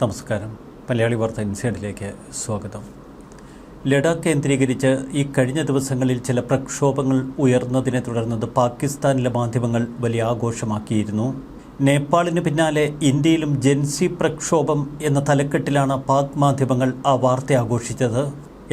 നമസ്കാരം. മലയാളി വാർത്ത ഇൻസൈഡിലേക്ക് സ്വാഗതം. ലഡാക്ക് കേന്ദ്രീകരിച്ച് ഈ കഴിഞ്ഞ ദിവസങ്ങളിൽ ചില പ്രക്ഷോഭങ്ങൾ ഉയർന്നതിനെ തുടർന്നത് പാകിസ്ഥാനിലെ മാധ്യമങ്ങൾ വലിയ ആഘോഷമാക്കിയിരുന്നു. നേപ്പാളിന് പിന്നാലെ ഇന്ത്യയിലും ജെൻസി പ്രക്ഷോഭം എന്ന തലക്കെട്ടിലാണ് പാക് മാധ്യമങ്ങൾ ആ വാർത്ത ആഘോഷിച്ചത്.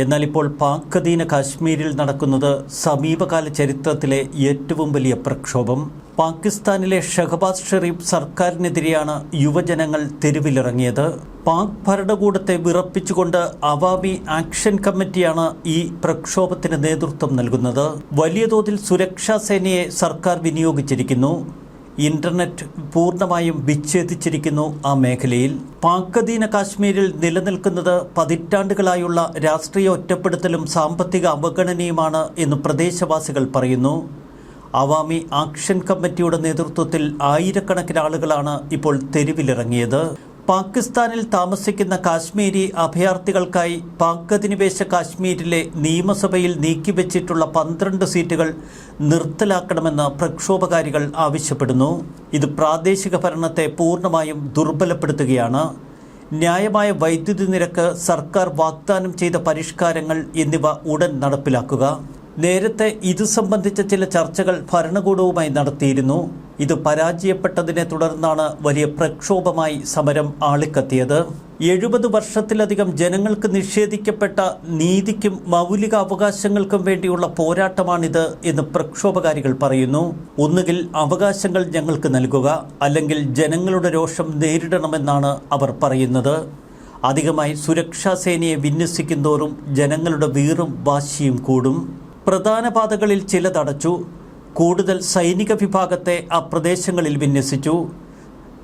എന്നാൽ ഇപ്പോൾ പാക് അധീന കാശ്മീരിൽ നടക്കുന്നത് സമീപകാല ചരിത്രത്തിലെ ഏറ്റവും വലിയ പ്രക്ഷോഭം. പാകിസ്ഥാനിലെ ഷഹബാസ് ഷെറീഫ് സർക്കാരിനെതിരെയാണ് യുവജനങ്ങൾ തെരുവിലിറങ്ങിയത്. പാക് ഭരണകൂടത്തെ വിറപ്പിച്ചുകൊണ്ട് അവാമി ആക്ഷൻ കമ്മിറ്റിയാണ് ഈ പ്രക്ഷോഭത്തിന് നേതൃത്വം നൽകുന്നത്. വലിയ തോതിൽ സുരക്ഷാ സേനയെ സർക്കാർ വിനിയോഗിച്ചിരിക്കുന്നു. ഇന്റർനെറ്റ് പൂർണമായും വിച്ഛേദിച്ചിരിക്കുന്നു ആ മേഖലയിൽ. പാക് അധീന കാശ്മീരിൽ നിലനിൽക്കുന്നത് പതിറ്റാണ്ടുകളായുള്ള രാഷ്ട്രീയ ഒറ്റപ്പെടുത്തലും സാമ്പത്തിക അവഗണനയുമാണ് എന്ന് പ്രദേശവാസികൾ പറയുന്നു. അവാമി ആക്ഷൻ കമ്മിറ്റിയുടെ നേതൃത്വത്തിൽ ആയിരക്കണക്കിന് ആളുകളാണ് ഇപ്പോൾ തെരുവിലിറങ്ങിയത്. പാകിസ്ഥാനിൽ താമസിക്കുന്ന കാശ്മീരി അഭയാർത്ഥികൾക്കായി പാക് അധിനിവേശ കാശ്മീരിലെ നിയമസഭയിൽ നീക്കിവെച്ചിട്ടുള്ള പന്ത്രണ്ട് സീറ്റുകൾ നിർത്തലാക്കണമെന്ന് പ്രക്ഷോഭകാരികൾ ആവശ്യപ്പെടുന്നു. ഇത് പ്രാദേശിക ഭരണത്തെ പൂർണമായും ദുർബലപ്പെടുത്തുകയാണ്. ന്യായമായ വൈദ്യുതി നിരക്ക് സർക്കാർ വാഗ്ദാനം ചെയ്ത പരിഷ്കാരങ്ങൾ എന്നിവ ഉടൻ നടപ്പിലാക്കുക. നേരത്തെ ഇത് സംബന്ധിച്ച ചില ചർച്ചകൾ ഭരണകൂടവുമായി നടത്തിയിരുന്നു. ഇത് പരാജയപ്പെട്ടതിനെ തുടർന്നാണ് വലിയ പ്രക്ഷോഭമായി സമരം ആളിക്കത്തിയത്. എഴുപത് വർഷത്തിലധികം ജനങ്ങൾക്ക് നിഷേധിക്കപ്പെട്ട നീതിക്കും മൗലിക അവകാശങ്ങൾക്കും വേണ്ടിയുള്ള പോരാട്ടമാണിത് എന്ന് പ്രക്ഷോഭകാരികൾ പറയുന്നു. ഒന്നുകിൽ അവകാശങ്ങൾ ഞങ്ങൾക്ക് നൽകുക അല്ലെങ്കിൽ ജനങ്ങളുടെ രോഷം നേരിടണമെന്നാണ് അവർ പറയുന്നത്. അധികമായി സുരക്ഷാ സേനയെ വിന്യസിക്കുന്തോറും ജനങ്ങളുടെ വീറും വാശിയും കൂടും. പ്രധാന പാതകളിൽ ചിലതടച്ചു. കൂടുതൽ സൈനിക വിഭാഗത്തെ അപ്രദേശങ്ങളിൽ വിന്യസിച്ചു.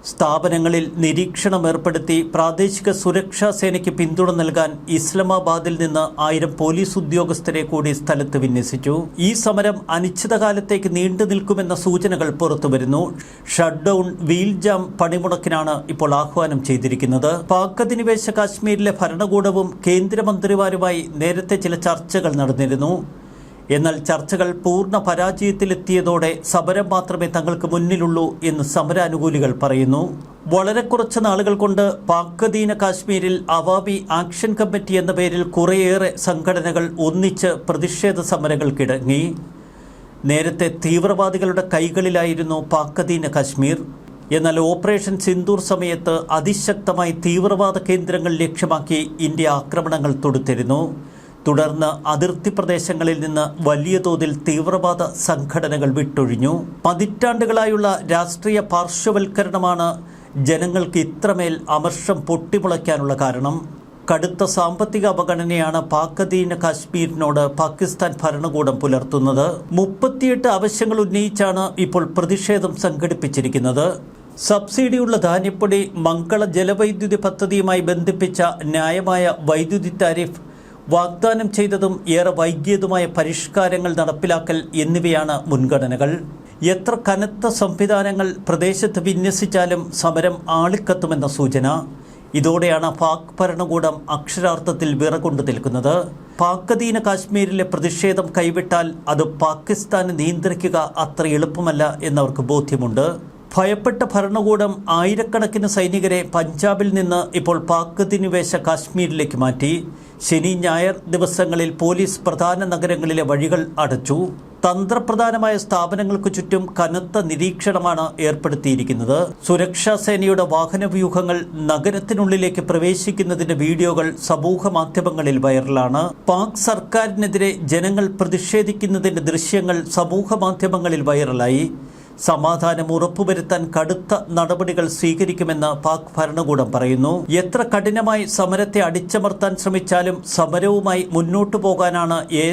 സ്ഥാപനങ്ങളിൽ നിരീക്ഷണം ഏർപ്പെടുത്തി പ്രാദേശിക സുരക്ഷാ സേനയ്ക്ക് പിന്തുണ നൽകാൻ ഇസ്ലാമാബാദിൽ നിന്ന് ആയിരം പോലീസ് ഉദ്യോഗസ്ഥരെ കൂടി സ്ഥലത്ത് വിന്യസിച്ചു. ഈ സമരം അനിശ്ചിതകാലത്തേക്ക് നീണ്ടു നിൽക്കുമെന്ന സൂചനകൾ പുറത്തുവരുന്നു. ഷട്ട് ഡൗൺ വീൽ ജാം പണിമുടക്കിനാണ് ഇപ്പോൾ ആഹ്വാനം ചെയ്തിരിക്കുന്നത്. പാക് അധിനിവേശ കാശ്മീരിലെ ഭരണകൂടവും കേന്ദ്രമന്ത്രിമാരുമായി നേരത്തെ ചില ചർച്ചകൾ നടന്നിരുന്നു. എന്നാൽ ചർച്ചകൾ പൂർണ പരാജയത്തിലെത്തിയതോടെ സമരം മാത്രമേ തങ്ങൾക്ക് മുന്നിലുള്ളൂ എന്ന് സമരാനുകൂലികൾ പറയുന്നു. വളരെ കുറച്ച് നാളുകൾ കൊണ്ട് പാക്ദീന കാശ്മീരിൽ അവാബി ആക്ഷൻ കമ്മിറ്റി എന്ന പേരിൽ കുറേയേറെ സംഘടനകൾ ഒന്നിച്ച് പ്രതിഷേധ സമരങ്ങൾക്കിടങ്ങി. നേരത്തെ തീവ്രവാദികളുടെ കൈകളിലായിരുന്നു പാക്കദീന കാശ്മീർ. എന്നാൽ ഓപ്പറേഷൻ സിന്ദൂർ സമയത്ത് അതിശക്തമായി തീവ്രവാദ കേന്ദ്രങ്ങൾ ലക്ഷ്യമാക്കി ഇന്ത്യ ആക്രമണങ്ങൾ തൊടുത്തിരുന്നു. തുടർന്ന് അതിർത്തി പ്രദേശങ്ങളിൽ നിന്ന് വലിയ തോതിൽ തീവ്രവാദ സംഘടനകൾ വിട്ടൊഴിഞ്ഞു. പതിറ്റാണ്ടുകളായുള്ള രാഷ്ട്രീയ പാർശ്വവൽക്കരണമാണ് ജനങ്ങൾക്ക് ഇത്രമേൽ അമർഷം പൊട്ടിമുളയ്ക്കാനുള്ള കാരണം. കടുത്ത സാമ്പത്തിക അവഗണനയാണ് പാക് അധീന കാശ്മീരിനോട് പാകിസ്ഥാൻ ഭരണകൂടം പുലർത്തുന്നത്. മുപ്പത്തിയെട്ട് ആവശ്യങ്ങൾ ഉന്നയിച്ചാണ് ഇപ്പോൾ പ്രതിഷേധം സംഘടിപ്പിച്ചിരിക്കുന്നത്. സബ്സിഡിയുള്ള ധാന്യപ്പൊടി മംഗള ജലവൈദ്യുതി പദ്ധതിയുമായി ബന്ധിപ്പിച്ച ന്യായമായ വൈദ്യുതി താരിഫ് വാഗ്ദാനം ചെയ്തതും ഏറെ വൈകിയതുമായ പരിഷ്കാരങ്ങൾ നടപ്പിലാക്കൽ എന്നിവയാണ് മുൻഗണനകൾ. എത്ര കനത്ത സംവിധാനങ്ങൾ പ്രദേശത്ത് വിന്യസിച്ചാലും സമരം ആളിക്കത്തുമെന്ന സൂചന. ഇതോടെയാണ് പാക് ഭരണകൂടം അക്ഷരാർത്ഥത്തിൽ വിറകൊണ്ടു നിൽക്കുന്നത്. പാക് അധീന കാശ്മീരിലെ പ്രതിഷേധം കൈവിട്ടാൽ അത് പാകിസ്ഥാൻ നിയന്ത്രിക്കുക അത്ര എളുപ്പമല്ല എന്നവർക്ക് ബോധ്യമുണ്ട്. ഭയപ്പെട്ട ഭരണകൂടം ആയിരക്കണക്കിന് സൈനികരെ പഞ്ചാബിൽ നിന്ന് ഇപ്പോൾ പാക് അധിനിവേശ കാശ്മീരിലേക്ക് മാറ്റി. ശനി ഞായർ ദിവസങ്ങളിൽ പോലീസ് പ്രധാന നഗരങ്ങളിലെ വഴികൾ അടച്ചു. തന്ത്രപ്രധാനമായ സ്ഥാപനങ്ങൾക്ക് ചുറ്റും കനത്ത നിരീക്ഷണമാണ് ഏർപ്പെടുത്തിയിരിക്കുന്നത്. സുരക്ഷാ സേനയുടെ വാഹനവ്യൂഹങ്ങൾ നഗരത്തിനുള്ളിലേക്ക് പ്രവേശിക്കുന്നതിന്റെ വീഡിയോകൾ സമൂഹ മാധ്യമങ്ങളിൽ വൈറലാണ്. പാക് സർക്കാരിനെതിരെ ജനങ്ങൾ പ്രതിഷേധിക്കുന്നതിന്റെ ദൃശ്യങ്ങൾ സമൂഹ മാധ്യമങ്ങളിൽ വൈറലായി. സമാധാനം ഉറപ്പുവരുത്താൻ കടുത്ത നടപടികൾ സ്വീകരിക്കുമെന്ന് പാക് ഭരണകൂടം പറയുന്നു. എത്ര കഠിനമായി സമരത്തെ അടിച്ചമർത്താൻ ശ്രമിച്ചാലും സമരവുമായി മുന്നോട്ടു പോകാനാണ് എ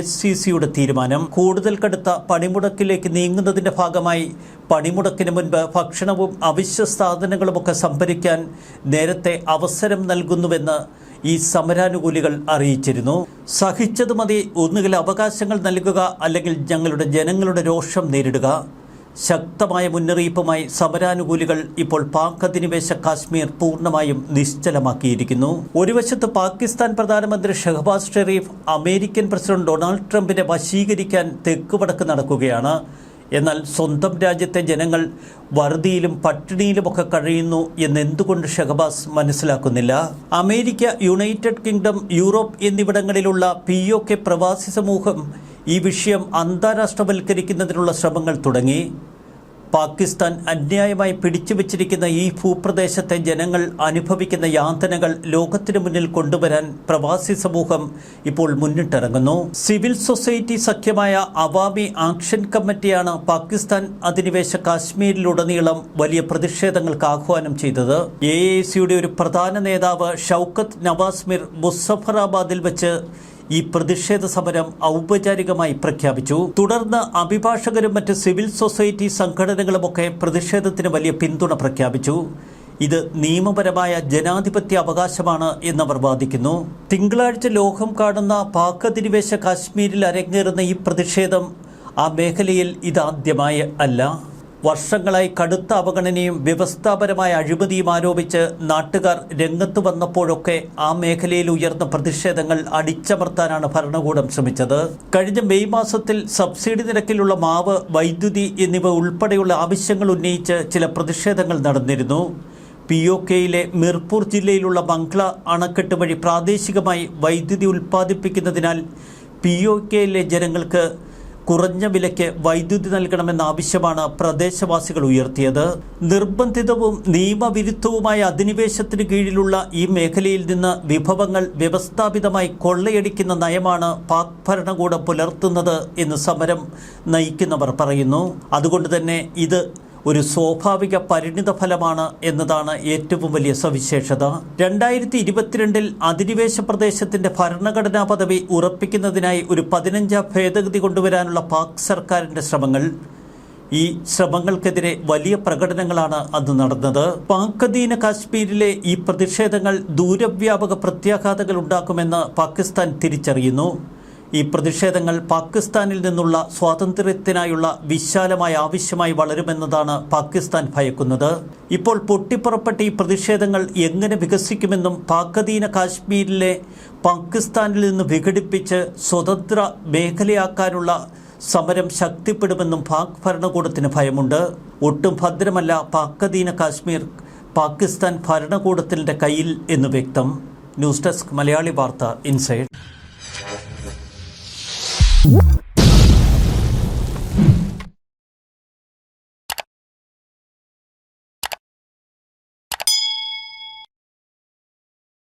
തീരുമാനം. കൂടുതൽ കടുത്ത പണിമുടക്കിലേക്ക് നീങ്ങുന്നതിന്റെ ഭാഗമായി പണിമുടക്കിന് മുൻപ് ഭക്ഷണവും അവശ്യ സാധനങ്ങളുമൊക്കെ സംഭരിക്കാൻ നേരത്തെ അവസരം നൽകുന്നുവെന്ന് ഈ സമരാനുകൂലികൾ അറിയിച്ചിരുന്നു. സഹിച്ചത് മതി ഒന്നുകിൽ അവകാശങ്ങൾ നൽകുക അല്ലെങ്കിൽ ഞങ്ങളുടെ ജനങ്ങളുടെ രോഷം നേരിടുക. ശക്തമായ മുന്നറിയിപ്പുമായി സമരാനുകൂലികൾ ഇപ്പോൾ പാക് അധിനിവേശ കാശ്മീർ പൂർണമായും നിശ്ചലമാക്കിയിരിക്കുന്നു. ഒരു വശത്ത് പാകിസ്ഥാൻ പ്രധാനമന്ത്രി Shahbaz Sharif American president Donald ട്രംപിനെ വശീകരിക്കാൻ തെക്കുവടക്ക് നടക്കുകയാണ്. എന്നാൽ സ്വന്തം രാജ്യത്തെ ജനങ്ങൾ വറുതിയിലും പട്ടിണിയിലുമൊക്കെ കഴിയുന്നു എന്ന് എന്തുകൊണ്ട് ഷഹബാസ് മനസ്സിലാക്കുന്നില്ല? അമേരിക്ക യുണൈറ്റഡ് കിങ്ഡം യൂറോപ്പ് എന്നിവിടങ്ങളിലുള്ള പി ഒ കെ പ്രവാസി സമൂഹം ഈ വിഷയം അന്താരാഷ്ട്രവൽക്കരിക്കുന്നതിനുള്ള ശ്രമങ്ങൾ തുടങ്ങി. പാകിസ്ഥാൻ അന്യായമായി പിടിച്ചു വച്ചിരിക്കുന്ന ഈ ഭൂപ്രദേശത്തെ ജനങ്ങൾ അനുഭവിക്കുന്ന യാതനകൾ ലോകത്തിനു മുന്നിൽ കൊണ്ടുവരാൻ പ്രവാസി സമൂഹം ഇപ്പോൾ മുന്നിട്ടിറങ്ങുന്നു. സിവിൽ സൊസൈറ്റി സഖ്യമായ അവാമി ആക്ഷൻ കമ്മിറ്റിയാണ് പാകിസ്ഥാൻ അധിനിവേശ കാശ്മീരിലുടനീളം വലിയ പ്രതിഷേധങ്ങൾക്ക് ആഹ്വാനം ചെയ്തത്. എ ഒരു പ്രധാന നേതാവ് ഷൗക്കത്ത് നവാസ് മിർ മുസഫറാബാദിൽ വെച്ച് ഈ പ്രതിഷേധ സമരം ഔപചാരികമായി പ്രഖ്യാപിച്ചു. തുടർന്ന് അഭിഭാഷകരും മറ്റ് സിവിൽ സൊസൈറ്റി സംഘടനകളുമൊക്കെ പ്രതിഷേധത്തിന് വലിയ പിന്തുണ പ്രഖ്യാപിച്ചു. ഇത് നിയമപരമായ ജനാധിപത്യ അവകാശമാണ് എന്നവർ വാദിക്കുന്നു. തിങ്കളാഴ്ച ലോകം കാണുന്ന പാക് അധിനിവേശ കാശ്മീരിൽ അരങ്ങേറുന്ന ഈ പ്രതിഷേധം ആ മേഖലയിൽ ഇതാദ്യമായി അല്ല. വർഷങ്ങളായി കടുത്ത അവഗണനയും വ്യവസ്ഥാപരമായ അഴിമതിയും ആരോപിച്ച് നാട്ടുകാർ രംഗത്ത് വന്നപ്പോഴൊക്കെ ആ മേഖലയിൽ ഉയർന്ന പ്രതിഷേധങ്ങൾ അടിച്ചമർത്താനാണ് ഭരണകൂടം ശ്രമിച്ചത്. കഴിഞ്ഞ മെയ് മാസത്തിൽ സബ്സിഡി നിരക്കിലുള്ള മാവ് വൈദ്യുതി എന്നിവ ഉൾപ്പെടെയുള്ള ആവശ്യങ്ങൾ ഉന്നയിച്ച് ചില പ്രതിഷേധങ്ങൾ നടന്നിരുന്നു. പി ഒ കെയിലെ മിർപൂർ ജില്ലയിലുള്ള ബംഗ്ല അണക്കെട്ട് വഴി പ്രാദേശികമായി വൈദ്യുതി ഉൽപ്പാദിപ്പിക്കുന്നതിനാൽ പി ഒ കെയിലെ ജനങ്ങൾക്ക് കുറഞ്ഞ വിലയ്ക്ക് വൈദ്യുതി നൽകണമെന്ന ആവശ്യമാണ് പ്രദേശവാസികൾ ഉയർത്തിയത്. നിർബന്ധിതവും നിയമവിരുദ്ധവുമായ അധിനിവേശത്തിന് കീഴിലുള്ള ഈ മേഖലയിൽ നിന്ന് വിഭവങ്ങൾ വ്യവസ്ഥാപിതമായി കൊള്ളയടിക്കുന്ന നയമാണ് പാക് ഭരണകൂടം പുലർത്തുന്നത് എന്ന് സമരം നയിക്കുന്നവർ പറയുന്നു. അതുകൊണ്ട് തന്നെ ഇത് ഒരു സ്വാഭാവിക പരിണിത ഫലമാണ് എന്നതാണ് ഏറ്റവും വലിയ സവിശേഷത. രണ്ടായിരത്തി ഇരുപത്തിരണ്ടിൽ അധിനിവേശ പ്രദേശത്തിന്റെ ഭരണഘടനാ പദവി ഉറപ്പിക്കുന്നതിനായി ഒരു പതിനഞ്ചാം ഭേദഗതി കൊണ്ടുവരാനുള്ള പാക് സർക്കാരിന്റെ ശ്രമങ്ങൾ. ഈ ശ്രമങ്ങൾക്കെതിരെ വലിയ പ്രകടനങ്ങളാണ് അന്ന് നടന്നത്. പാക് അധീന കാശ്മീരിലെ ഈ പ്രതിഷേധങ്ങൾ ദൂരവ്യാപക പ്രത്യാഘാതങ്ങൾ ഉണ്ടാക്കുമെന്ന് പാകിസ്ഥാൻ തിരിച്ചറിയുന്നു. ഈ പ്രതിഷേധങ്ങൾ പാകിസ്ഥാനിൽ നിന്നുള്ള സ്വാതന്ത്ര്യത്തിനായുള്ള വിശാലമായ ആവശ്യമായി വളരുമെന്നതാണ് പാകിസ്ഥാൻ ഭയക്കുന്നത്. ഇപ്പോൾ പൊട്ടിപ്പുറപ്പെട്ട ഈ പ്രതിഷേധങ്ങൾ എങ്ങനെ വികസിക്കുമെന്നും പാകധീന കാശ്മീരിലെ പാകിസ്ഥാനിൽ നിന്ന് വിഘടിപ്പിച്ച് സ്വതന്ത്ര മേഖലയാക്കാനുള്ള സമരം ശക്തിപ്പെടുമെന്നും പാക് ഭരണകൂടത്തിന് ഭയമുണ്ട്. ഒട്ടും ഭദ്രമല്ല പാകധീന കാശ്മീർ പാകിസ്ഥാൻ ഭരണകൂടത്തിന്റെ കയ്യിൽ എന്ന് വ്യക്തം. ന്യൂസ് ഡെസ്ക് മലയാളി വാർത്ത ഇൻസൈഡ്. Whoop.